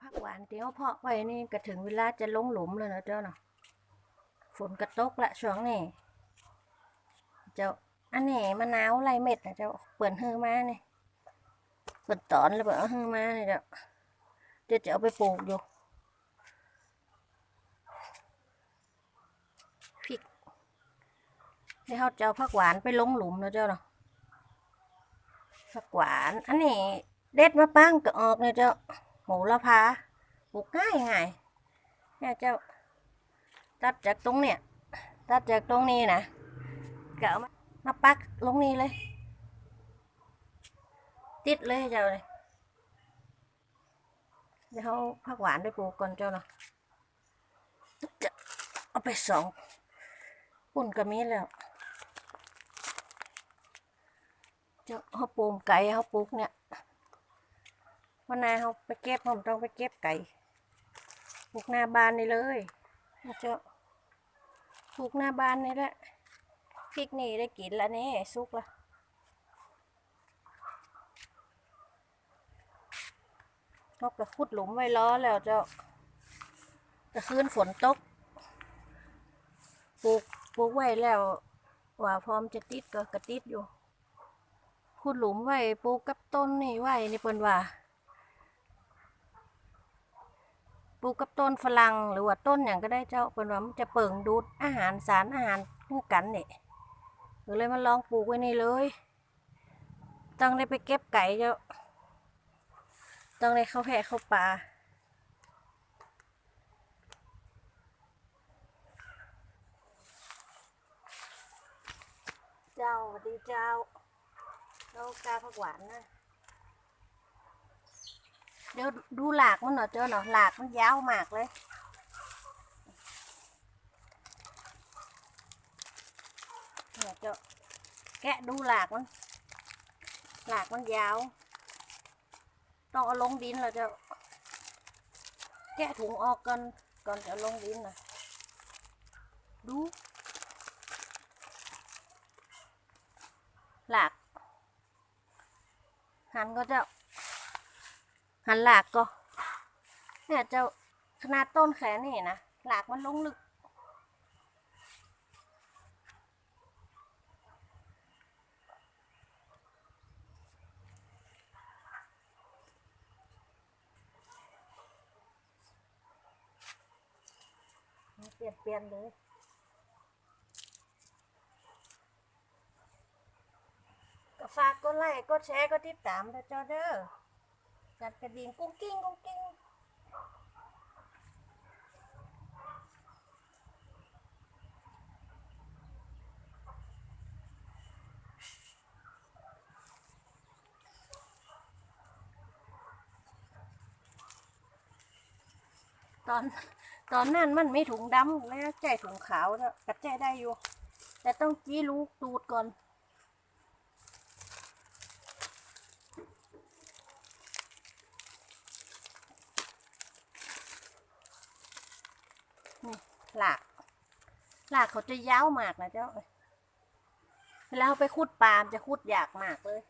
ผักหวานที่เขาเพาะไว้นี่ก็ถึงเวลาจะลงหลุมแล้วนะเจ้าเนาะฝนกระตกละช่วงนี้เจ้าอันนี้มะนาวไรเม็ดนะเจ้าเปิดฮือมาเนี่ยเปิดตอนแล้วเปิดเอาฮือมาเนี่ยเจ้าเดี๋ยวจะเอาไปปลูกอยู่พริกเดี๋ยวเขาจะเอาผักหวานไปลงหลุมนะเจ้าเนาะผักหวาน อันนี้เด็ดมาปั้งก็ออกเนี่ยเจ้า โหระพาปลูกง่ายง่ายเนี่ยเจ้า ตัดจากตรงเนี่ย ตัดจากตรงนี้นะก็เอามามาปักลงนี้เลย ติดเลยเจ้าเลยเดี๋ยวเขาผักหวานไปปลูกก่อนเจ้าเนาะจะเอาไปสองปุ่นก็มีแล้วเจ้าเขาปลูกไก่เขาปลูกเนี่ย วันนาเขาไปเก็บผมต้องไปเก็บไก่ปลูกหน้าบ้านนี่เลยนะเจ้าปลูกหน้าบ้านนี่แหละพริกนี่ได้กินแล้วนี่สุกละเขาก็ขุดหลุมไว้ล้อแล้วเจ้าแต่คืนฝนตกปลูกปลูกไว้แล้วว่าพร้อมจะติดก็กระติดอยู่ขุดหลุมไว้ปลูกกับต้นนี่ไว้นี่เปิ้นว่า ป ลูกกับต้นฝรั่งหรือว่าต้นอย่างก็ได้เจ้าเป็นว่ามันจะเปิงดูดอาหารสารอาหารคู่กันเนี่ยก็เลยมาลองปลูกไว้นี่เลย ต้องได้ไปเก็บไก่เจ้า ต้องได้เข้าแพะเข้าป่าเจ้าสวัสดีเจ้าเรากาผักหวานนะ เดี๋ยวดูหลากมันหน่อยเจ้าหน่อยหลากมันยาวมากเลยเนี่ยเจ้าแกะดูหลากมันหลากมันยาว ต้องเอาลงดินแล้วเจ้าแกะถุงออกก่อนก่อนจะเอาลงดินนะดูหลากหันก็เจ้า หันหลากก็เนี่ยจ้าขนาดต้นแขนนี่นะหลากมันลงลึก เปลี่ยนเปลี่ยนเลยก็ฝากกดไลค์กดแชร์กดติดตามนะเจ้าเด้อัดกระดิ่งกุ้งกิ้งกุ้งกิ้งตอนตอนนั้นมันไม่ถุงดำแล้วใจถุงขาวแล้วกระแจได้อยู่ แต่ต้องจี้ลูกตูดก่อน นี่หลากหลากเขาจะยาวมากนะเจ้าเอ้ยเวลาเอาไปขุดปาล์มจะขุดยากมากเลย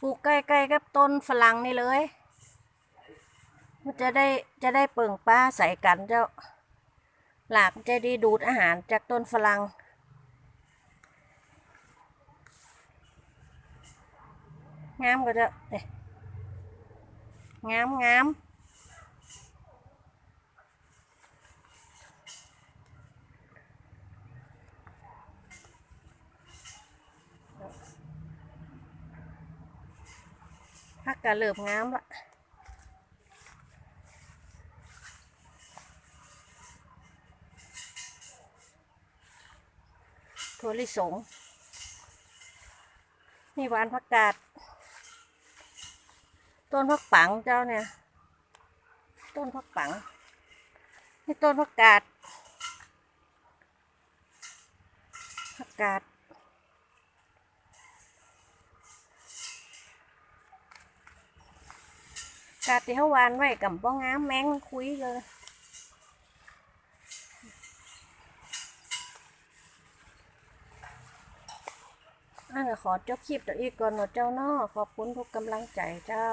ปลูกใกล้ๆกับต้นฝรั่งนี่เลย มันจะได้จะได้เปิ่งป้าใส่กันเจ้า หลากจะได้ดูดอาหารจากต้นฝรั่งงามก็จะเอ้ยงามงาม พักกะเริ่มงามละถั่วลิสงนี่หวานผักกาด ต้นผักปังเจ้าเนี่ย ต้นผักปัง นี่ต้นผักกาดผักกาดาดที่เขาวานไว้กับป้องงามแมงมันคุยเลยอันขอจบคลิปตัวอีกก่อนหนาเจ้าน้อขอบคุณทุกกำลังใจเจ้า